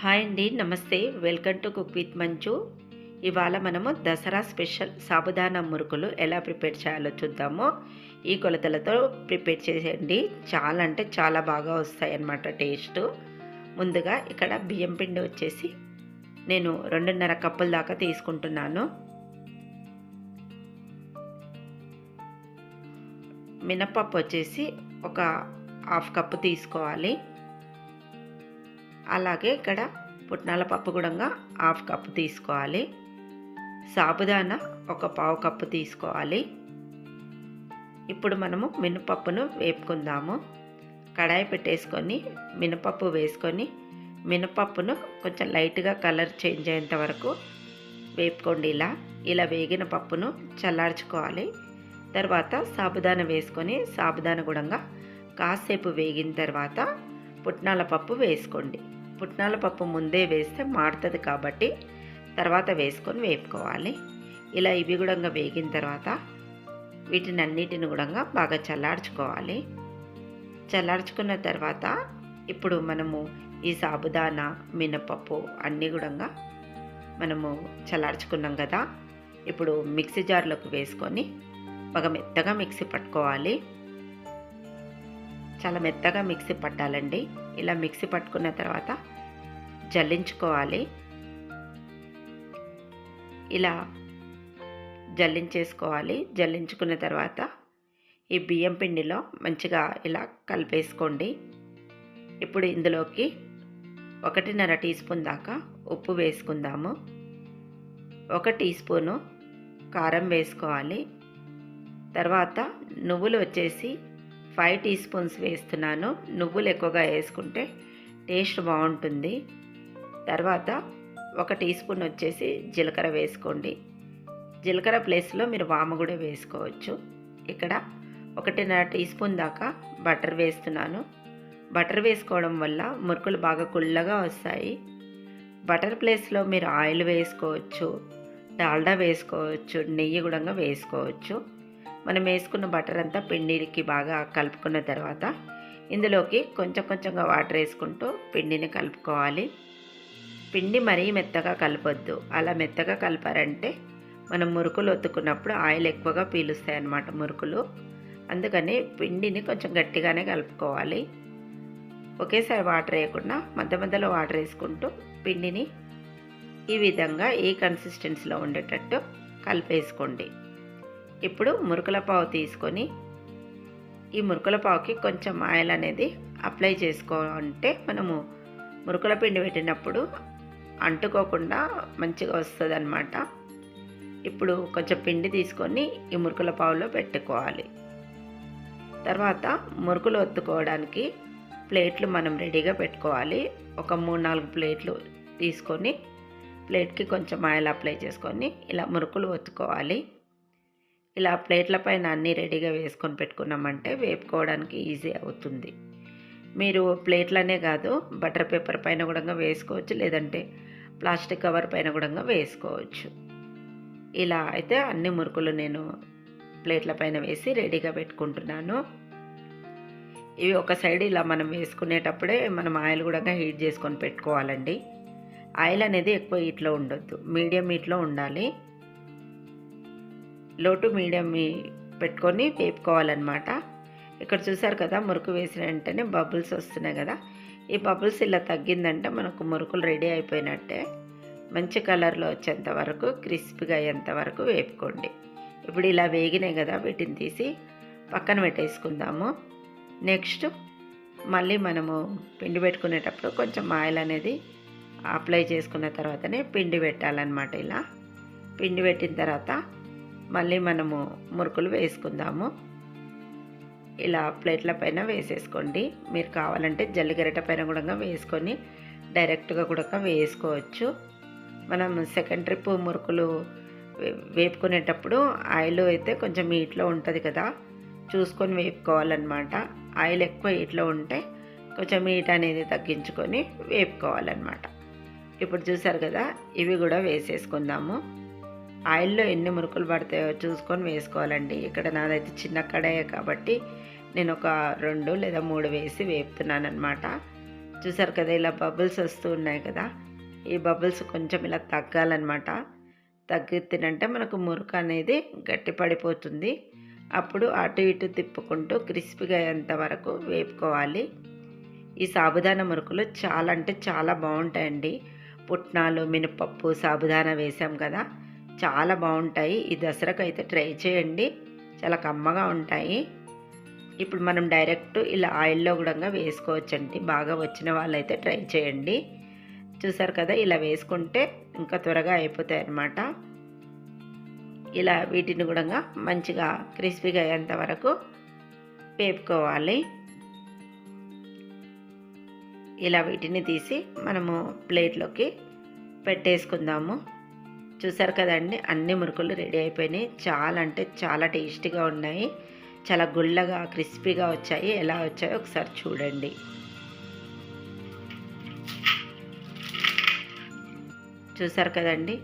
Hi అండి నమస్తే. Welcome to cook with మంచు. ఇవాళ మనము దసరా స్పెషల్ సాబుదానా మురుకులు ఎలా ప్రిపేర్ చేయాలో చూద్దాము. ఈ కొలతలతో ప్రిపేర్ చేసేయండి చాలా అంటే చాలా బాగా వస్తాయి అన్నమాట టేస్ట్. ముందుగా ఇక్కడ బియ్యం పిండి వచ్చేసి నేను రెండున్నర కప్పుల దాకా తీసుకుంటున్నాను. మినపప్పు వచ్చేసి ఒక హాఫ్ కప్పు తీసుకోవాలి. అలాగే ఇక్కడ పుట్నాల పప్పు కూడా హాఫ్ కప్పు తీసుకోవాలి. సాబుదానా ఒక పావు కప్పు తీసుకోవాలి. ఇప్పుడు మనము మినపప్పును వేపుకుందాము. కడాయి పెట్టేసుకొని మినపప్పు వేసుకొని మినపప్పును కొంచెం లైట్గా కలర్ చేంజ్ అయ్యేంత వరకు వేపుకోండి ఇలా. ఇలా వేగిన పప్పును చల్లార్చుకోవాలి. తర్వాత సాబుదాన వేసుకొని సాబుదాన గుడంగా కాసేపు వేగిన తర్వాత పుట్నాల పప్పు వేసుకోండి. పుట్నాల పప్పు ముందే వేస్తే మాడుతుంది కాబట్టి తర్వాత వేసుకొని వేపుకోవాలి. ఇలా ఇవి కూడా వేగిన తర్వాత వీటిని అన్నిటిని కూడా బాగా చల్లార్చుకోవాలి. చల్లార్చుకున్న తర్వాత ఇప్పుడు మనము ఈ సాబుదానా మినపప్పు అన్నీ కూడా మనము చల్లార్చుకున్నాం కదా. ఇప్పుడు మిక్సీ జార్లోకి వేసుకొని బాగా మెత్తగా మిక్సీ పట్టుకోవాలి. చాలా మెత్తగా మిక్సీ పట్టాలండి. ఇలా మిక్సీ పట్టుకున్న తర్వాత జల్లించుకోవాలి. ఇలా జల్లించేసుకోవాలి. జల్లించుకున్న తర్వాత ఈ బియ్యం పిండిలో మంచిగా ఇలా కలిపేసుకోండి. ఇప్పుడు ఇందులోకి ఒకటిన్నర టీ స్పూన్ దాకా ఉప్పు వేసుకుందాము. ఒక టీ స్పూను కారం వేసుకోవాలి. తర్వాత నువ్వులు వచ్చేసి ఫైవ్ టీ స్పూన్స్ వేస్తున్నాను. నువ్వులు ఎక్కువగా వేసుకుంటే టేస్ట్ బాగుంటుంది. తర్వాత ఒక టీ స్పూన్ వచ్చేసి జీలకర్ర వేసుకోండి. జీలకర్ర ప్లేస్లో మీరు వామ కూడా వేసుకోవచ్చు. ఇక్కడ ఒకటిన్నర టీ స్పూన్ దాకా బటర్ వేస్తున్నాను. బటర్ వేసుకోవడం వల్ల మురుకులు బాగా కుళ్ళగా వస్తాయి. బటర్ ప్లేస్లో మీరు ఆయిల్ వేసుకోవచ్చు. డాల్డా వేసుకోవచ్చు. నెయ్యి కూడా వేసుకోవచ్చు. మనం వేసుకున్న బటర్ అంతా పిండికి బాగా కలుపుకున్న తర్వాత ఇందులోకి కొంచెం కొంచెంగా వాటర్ వేసుకుంటూ పిండిని కలుపుకోవాలి. పిండి మరీ మెత్తగా కలపొద్దు. అలా మెత్తగా కలిపారంటే మనం మురుకులు ఒత్తుకున్నప్పుడు ఆయిల్ ఎక్కువగా పీలుస్తాయి అన్నమాట మురుకులు. అందుకని పిండిని కొంచెం గట్టిగానే కలుపుకోవాలి. ఒకేసారి వాటర్ వేయకుండా మధ్య మధ్యలో వాటర్ వేసుకుంటూ పిండిని ఈ విధంగా ఈ కన్సిస్టెన్సీలో ఉండేటట్టు కలిపేసుకోండి. ఇప్పుడు మురుకుల పావు తీసుకొని ఈ మురుకుల పావుకి కొంచెం ఆయిల్ అనేది అప్లై చేసుకోవాలంటే మనము మురుకుల పిండి పెట్టినప్పుడు అంటుకోకుండా మంచిగా వస్తుంది అనమాట ఇప్పుడు కొంచెం పిండి తీసుకొని ఈ మురుకుల పావులో పెట్టుకోవాలి. తర్వాత మురుకులు ఒత్తుకోవడానికి ప్లేట్లు మనం రెడీగా పెట్టుకోవాలి. ఒక మూడు నాలుగు ప్లేట్లు తీసుకొని ప్లేట్కి కొంచెం ఆయిల్ అప్లై చేసుకొని ఇలా మురుకులు ఒత్తుకోవాలి. ఇలా ప్లేట్ల పైన అన్నీ రెడీగా వేసుకొని పెట్టుకున్నామంటే వేపుకోవడానికి ఈజీ అవుతుంది. మీరు ప్లేట్లనే కాదు బటర్ పేపర్ పైన కూడా వేసుకోవచ్చు లేదంటే ప్లాస్టిక్ కవర్ పైన కూడా వేసుకోవచ్చు. ఇలా అయితే అన్ని మురుకులు నేను ప్లేట్ల పైన వేసి రెడీగా పెట్టుకుంటున్నాను. ఇవి ఒక సైడ్ ఇలా మనం వేసుకునేటప్పుడే మనం ఆయిల్ కూడా హీట్ చేసుకొని పెట్టుకోవాలండి. ఆయిల్ అనేది ఎక్కువ హీట్లో ఉండొద్దు మీడియం హీట్లో ఉండాలి. లోటు మీడియం పెట్టుకొని వేపుకోవాలన్నమాట. ఇక్కడ చూసారు కదా మురుకు వేసిన వెంటనే బబుల్స్ వస్తున్నాయి కదా. ఈ బబుల్స్ ఇలా తగ్గిందంటే మనకు మురుకులు రెడీ అయిపోయినట్టే. మంచి కలర్లో వచ్చేంత వరకు క్రిస్పీగా అయ్యేంత వరకు వేపుకోండి. ఇప్పుడు ఇలా వేగినాయి కదా వీటిని తీసి పక్కన పెట్టేసుకుందాము. నెక్స్ట్ మళ్ళీ మనము పిండి పెట్టుకునేటప్పుడు కొంచెం ఆయిల్ అనేది అప్లై చేసుకున్న తర్వాతనే పిండి పెట్టాలన్నమాట ఇలా. పిండి పెట్టిన తర్వాత మళ్ళీ మనము మురుకులు వేసుకుందాము. ఇలా ప్లేట్ల పైన వేసేసుకోండి. మీరు కావాలంటే జల్లిగరిట పైన కూడా వేసుకొని డైరెక్ట్గా కూడా వేసుకోవచ్చు. మనం సెకండ్ ట్రిప్ మురుకులు వేపుకునేటప్పుడు ఆయిల్ అయితే కొంచెం హీట్లో ఉంటుంది కదా చూసుకొని వేపుకోవాలన్నమాట. ఆయిల్ ఎక్కువ హీట్లో ఉంటే కొంచెం హీట్ అనేది తగ్గించుకొని వేపుకోవాలన్నమాట. ఇప్పుడు చూసారు కదా ఇవి కూడా వేసేసుకుందాము. ఆయిల్లో ఎన్ని మురుకులు పడతాయో చూసుకొని వేసుకోవాలండి. ఇక్కడ నాదైతే చిన్న కడాయే కాబట్టి నేను ఒక రెండు లేదా మూడు వేసి వేపుతున్నాను అనమాట చూసారు కదా ఇలా బబుల్స్ వస్తూ ఉన్నాయి కదా. ఈ బబుల్స్ కొంచెం ఇలా తగ్గాలన్నమాట. తగ్గితేనంటే మనకు మురుకు అనేది గట్టి పడిపోతుంది. అప్పుడు అటు ఇటు తిప్పుకుంటూ క్రిస్పీగా అయ్యేంత వరకు వేపుకోవాలి. ఈ సాబుదానా మురుకులు చాలా అంటే చాలా బాగుంటాయండి. పుట్నాలు మినపప్పు సాబుదానా వేసాం కదా. చాలా బాగుంటాయి. ఈ దసరాకు అయితే ట్రై చేయండి. చాలా కమ్మగా ఉంటాయి. ఇప్పుడు మనం డైరెక్ట్ ఇలా ఆయిల్లో కూడా వేసుకోవచ్చండి. బాగా వచ్చిన వాళ్ళైతే ట్రై చేయండి. చూసారు కదా ఇలా వేసుకుంటే ఇంకా త్వరగా అయిపోతాయి అన్నమాట. ఇలా వీటిని కూడా మంచిగా క్రిస్పీగా అయ్యేంత వరకు వేపుకోవాలి. ఇలా వీటిని తీసి మనము ప్లేట్లోకి పెట్టేసుకుందాము. చూసారు కదండి అన్ని మురుకులు రెడీ అయిపోయినాయి. చాలా అంటే చాలా టేస్టీగా ఉన్నాయి. చాలా గుల్లగా క్రిస్పీగా వచ్చాయి. ఎలా వచ్చాయో ఒకసారి చూడండి. చూసారు కదండి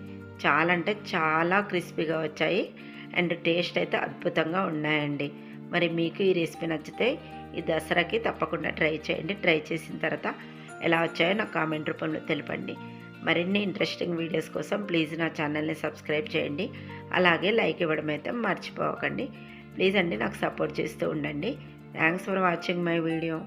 చాలా అంటే చాలా క్రిస్పీగా వచ్చాయి. అండ్ టేస్ట్ అయితే అద్భుతంగా ఉన్నాయండి. మరి మీకు ఈ రెసిపీ నచ్చితే ఈ దసరాకి తప్పకుండా ట్రై చేయండి. ట్రై చేసిన తర్వాత ఎలా వచ్చాయో నాకు కామెంట్ రూపంలో తెలపండి. మరిన్ని ఇంట్రెస్టింగ్ వీడియోస్ కోసం ప్లీజ్ నా ఛానల్ని సబ్స్క్రైబ్ చేయండి. అలాగే లైక్ ఇవ్వడం అయితే మర్చిపోకండి. ప్లీజ్ అండి నాకు సపోర్ట్ చేస్తూ ఉండండి. Thanks for watching my video